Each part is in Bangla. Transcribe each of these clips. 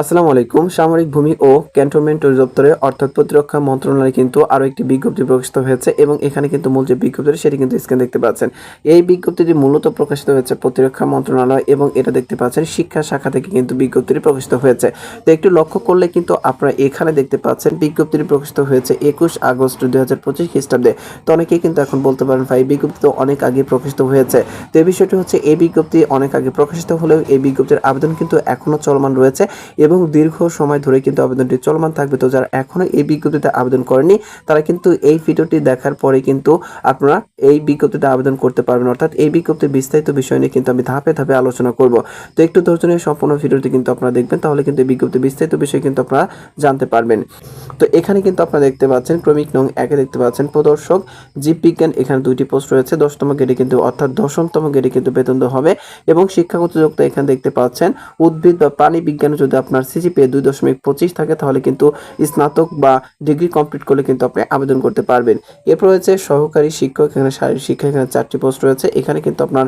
আসসালামু আলাইকুম। সামরিক ভূমি ও ক্যান্টনমেন্ট অধিদপ্তরে অর্থাৎ প্রতিরক্ষা মন্ত্রণালয়ে কিন্তু আরও একটি বিজ্ঞপ্তি প্রকাশিত হয়েছে এবং এখানে কিন্তু মূল যে বিজ্ঞপ্তিটি সেটি কিন্তু স্ক্রিন দেখতে পাচ্ছেন। এই বিজ্ঞপ্তিটি মূলত প্রকাশিত হয়েছে প্রতিরক্ষা মন্ত্রণালয় এবং এটা দেখতে পাচ্ছেন শিক্ষা শাখা থেকে কিন্তু বিজ্ঞপ্তিটি প্রকাশিত হয়েছে। তো একটু লক্ষ্য করলে কিন্তু আপনারা এখানে দেখতে পাচ্ছেন বিজ্ঞপ্তিটি প্রকাশিত হয়েছে একুশ আগস্ট দুই হাজার পঁচিশ খ্রিস্টাব্দে। তো অনেকেই কিন্তু এখন বলতে পারেন, ভাই বিজ্ঞপ্তি তো অনেক আগে প্রকাশিত হয়েছে। তো এই বিষয়টি হচ্ছে, এই বিজ্ঞপ্তি অনেক আগে প্রকাশিত হলেও এই বিজ্ঞপ্তির আবেদন কিন্তু এখনও চলমান রয়েছে এবং দীর্ঘ সময় ধরে কিন্তু আবেদনটি চলমান থাকবে। তো যারা এখনও এই বিজ্ঞপ্তিতে আবেদন করেনি তারা কিন্তু এই ভিডিওটি দেখার পরে কিন্তু আপনারা এই বিজ্ঞপ্তিতে আবেদন করতে পারবেন। অর্থাৎ এই বিজ্ঞপ্তির বিস্তারিত বিষয় নিয়ে কিন্তু আমি ধাপে ধাপে আলোচনা করব। তো একটু ধৈর্য নিয়ে সম্পূর্ণ ভিডিওটি কিন্তু আপনারা দেখবেন, তাহলে কিন্তু এই বিজ্ঞপ্তির বিস্তারিত বিষয় কিন্তু আপনারা জানতে পারবেন। তো এখানে কিন্তু আপনারা দেখতে পাচ্ছেন, ক্রমিক নং একে দেখতে পাচ্ছেন, প্রদর্শক জীববিজ্ঞান এখানে দুইটি পোস্ট রয়েছে। দশতম গেটে কিন্তু, অর্থাৎ দশমতম গেটে কিন্তু বেতন হবে এবং শিক্ষাগত যোগ্যতা এখানে দেখতে পাচ্ছেন, উদ্ভিদ বা প্রাণী বিজ্ঞানে যদি আপনার সিজিপিএ দুই দশমিক পঁচিশ থাকে, তাহলে কিন্তু স্নাতক বা ডিগ্রি কমপ্লিট করলে কিন্তু আপনি আবেদন করতে পারবেন। এরপর রয়েছে সহকারী শিক্ষক, এখানে শারীরিক শিক্ষা, এখানে চারটি পোস্ট রয়েছে। এখানে কিন্তু আপনার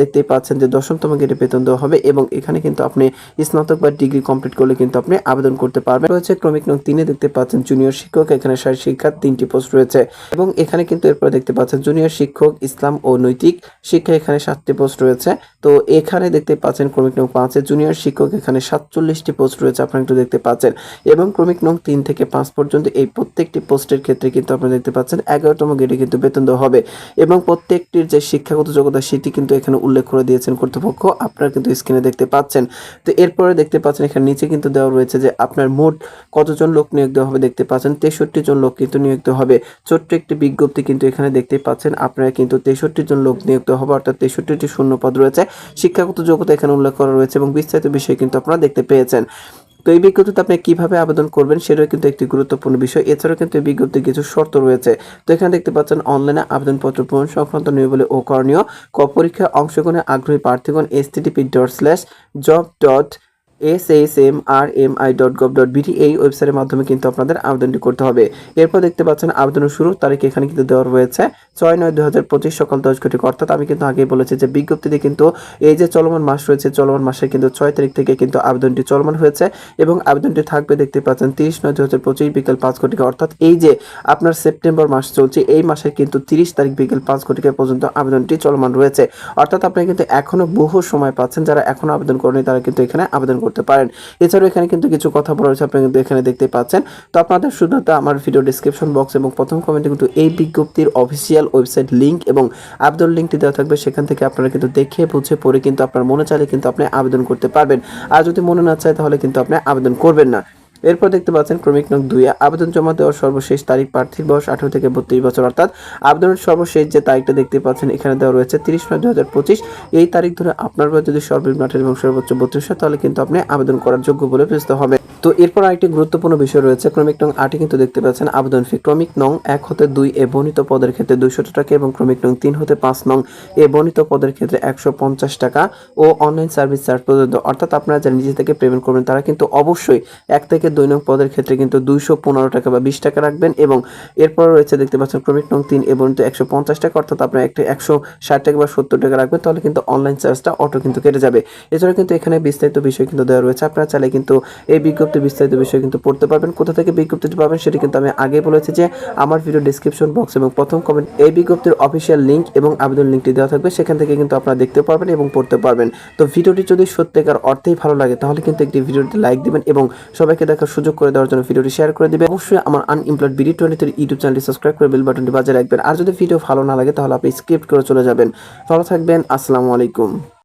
দেখতেই পাচ্ছেন যে দশমতম গেটে বেতন দেওয়া হবে এবং এখানে কিন্তু আপনি স্নাতক বা ডিগ্রি কমপ্লিট করলে কিন্তু আপনি আবেদন করতে পারবেন। রয়েছে ক্রমিক নং তিনে দেখতে পাচ্ছেন জুনিয়র শিক্ষক, এখানে শারীরিক শিক্ষার তিনটি পোস্ট রয়েছে এবং এখানে কিন্তু এরপর দেখতে পাচ্ছেন জুনিয়র শিক্ষক, ইসলাম ও নৈতিক শিক্ষা, এখানে সাতটি পোস্ট রয়েছে। তো এখানে দেখতে পাচ্ছেন ক্রমিক নং পাঁচে জুনিয়র শিক্ষক, এখানে সাতচল্লিশটি পোস্ট রয়েছে আপনারা একটু দেখতে পাচ্ছেন। এবং ক্রমিক নং তিন থেকে পাঁচ পর্যন্ত এই প্রত্যেকটি পোস্টের ক্ষেত্রে কিন্তু আপনারা দেখতে পাচ্ছেন এগারোতম গেটে কিন্তু বেতন দেওয়া হবে। এবং প্রত্যেকটির যে শিক্ষাগত যোগ্যতা, সেটি কিন্তু এখানে উল্লেখ করে দিয়েছেন কর্তৃপক্ষ। আপনারা কিন্তু স্ক্রিনে দেখতে পাচ্ছেন। তো এরপরে দেখতে পাচ্ছেন এখানে নিচে কিন্তু দেওয়া রয়েছে যে আপনার মোট কতজন লোক নিয়োগ দেওয়া হবে দেখতে পাচ্ছেন, তেষট্টি জন লোক কিন্তু নিয়োগ দেওয়া হবে। ছোট্ট একটি বিজ্ঞপ্তি কিন্তু এখানে দেখতে পাচ্ছেন, আপনারা কিন্তু তেষট্টি জন লোক নিয়োগ দেওয়া হবে, অর্থাৎ তেষট্টিটি শূন্য পদ রয়েছে। শিক্ষাগত যোগ্যতা এখানে উল্লেখ করা রয়েছে এবং বিস্তারিত বিষয় কিন্তু আপনারা দেখতে পেয়েছেন। তো এই বিজ্ঞপ্তিতে আপনি কীভাবে আবেদন করবেন সেটাও কিন্তু একটি গুরুত্বপূর্ণ বিষয়। এছাড়াও কিন্তু এই বিজ্ঞপ্তির কিছু শর্ত রয়েছে। তো এখানে দেখতে পাচ্ছেন, অনলাইনে আবেদনপত্র পূরণ সংক্রান্ত নিয়মাবলী ও করণীয়। ক পরীক্ষায় অংশগ্রহণে আগ্রহী প্রার্থীগণ S TDP dot slash job dot S S M R M I dot gov dot BD এই ওয়েবসাইটের মাধ্যমে কিন্তু আপনাদের আবেদনটি করতে হবে। এরপর দেখতে পাচ্ছেন আবেদনের শুরু তারিখ এখানে কিন্তু দেওয়া রয়েছে ছয় নয় দু হাজার পঁচিশ সকাল দশ ঘটিকা। অর্থাৎ আমি কিন্তু আগেই বলেছি যে বিজ্ঞপ্তিতে কিন্তু এই যে চলমান মাস রয়েছে, চলমান মাসে কিন্তু ছয় তারিখ থেকে কিন্তু আবেদনটি চলমান হয়েছে এবং আবেদনটি থাকবে দেখতে পাচ্ছেন তিরিশ নয় দু হাজার পঁচিশ বিকেল পাঁচ ঘটিকা। অর্থাৎ এই যে আপনার সেপ্টেম্বর মাস চলছে, এই মাসের কিন্তু তিরিশ তারিখ বিকেল পাঁচ ঘটিকা পর্যন্ত আবেদনটি চলমান রয়েছে। অর্থাৎ আপনি কিন্তু এখনও বহু সময় পাচ্ছেন, যারা এখনও আবেদন করেনি তারা কিন্তু এখানে আবেদন করতে পারেন। এছাড়াও এখানে কিন্তু কিছু কথা বলা হয়েছে, আপনি কিন্তু এখানে দেখতে পাচ্ছেন। তো আপনাদের শুধুমাত্র আমার ভিডিও ডিসক্রিপশন বক্স এবং প্রথম কমেন্টে কিন্তু এই বিজ্ঞপ্তির অফিসিয়াল ওয়েবসাইট লিঙ্ক এবং আবেদন লিঙ্কটি দেওয়া থাকবে, সেখান থেকে আপনারা কিন্তু দেখে, বুঝে, পড়ে কিন্তু আপনার মনে চাইলে কিন্তু আপনি আবেদন করতে পারবেন। আর যদি মনে না চায়, তাহলে কিন্তু আপনি আবেদন করবেন না। এরপর দেখতে পাচ্ছেন ক্রমিক নং দুই আবেদন জমা দেওয়ার সর্বশেষ তারিখ প্রার্থীর বয়স আঠারো থেকে বত্রিশ বছর, অর্থাৎ আবেদনের সর্বশেষ যে তারিখটা দেখতে পাচ্ছেন এখানে দেওয়া রয়েছে তিরিশ নয় দু এই তারিখ ধরে আপনার বয়স যদি সর্বনিম্ন আঠারো এবং সর্বোচ্চ বত্রিশ হয়, তাহলে কিন্তু আপনি আবেদন করার যোগ্য বলে বুঝতে হবে। তো এরপর আরেকটি গুরুত্বপূর্ণ বিষয় রয়েছে। ক্রমিক নং আটে কিন্তু দেখতে পাচ্ছেন আবেদন ফি। ক্রমিক নং এক হতে দুই এ বর্ণিত পদের ক্ষেত্রে দুইশো টাকা এবং ক্রমিক নং তিন হতে পাঁচ নং এ বর্ণিত পদের ক্ষেত্রে একশো পঞ্চাশ টাকা ও অনলাইন সার্ভিস চার্জ পর্যন্ত অর্থাৎ আপনারা যারা নিজে থেকে পেমেন্ট করবেন, তারা কিন্তু অবশ্যই এক থেকে দুই নং পদের ক্ষেত্রে কিন্তু দুইশো পনেরো টাকা বা বিশ টাকা রাখবেন এবং এরপর রয়েছে দেখতে পাচ্ছেন ক্রমিক নং তিন এবং একশো পঞ্চাশ টাকা। অর্থাৎ আপনার একটা একশো ষাট টাকা বা সত্তর টাকা রাখবেন, তাহলে কিন্তু অনলাইন চার্জটা অটো কিন্তু কেটে যাবে। এছাড়া কিন্তু এখানে বিস্তারিত বিষয় কিন্তু দেওয়া রয়েছে। আপনারা চাইলে কিন্তু এই বিজ্ঞপ্তি বিস্তারিত বিষয় কিন্তু পড়তে পারবেন। কোথা থেকে বিজ্ঞপ্তিটি পাবেন সেটি কিন্তু আমি আগে বলেছি যে আমার ভিডিও ডিসক্রিপশন বক্স এবং প্রথম কমেন্ট এই বিজ্ঞপ্তির অফিসিয়াল লিঙ্ক এবং আবেদন লিঙ্কটি দেওয়া থাকবে। সেখান থেকে কিন্তু আপনারা দেখতে পারবেন এবং পড়তে পারবেন। তো ভিডিওটি যদি সত্যিকার অর্থেই ভালো লাগে, তাহলে কিন্তু একটি ভিডিওটি লাইক দিবেন এবং সবাইকে দেখার সুযোগ করে দেওয়ার জন্য ভিডিওটি শেয়ার করে দিবেন। অবশ্যই আমার unemployed BD twenty three YouTube চ্যানেলটি সাবস্ক্রাইব করে বেল বাটনটি বাজিয়ে রাখবেন। আর যদি ভিডিও ভালো না লাগে, তাহলে আপনি স্ক্রিপ্ট করে চলে যাবেন। ভালো থাকবেন, আসসালামু আলাইকুম।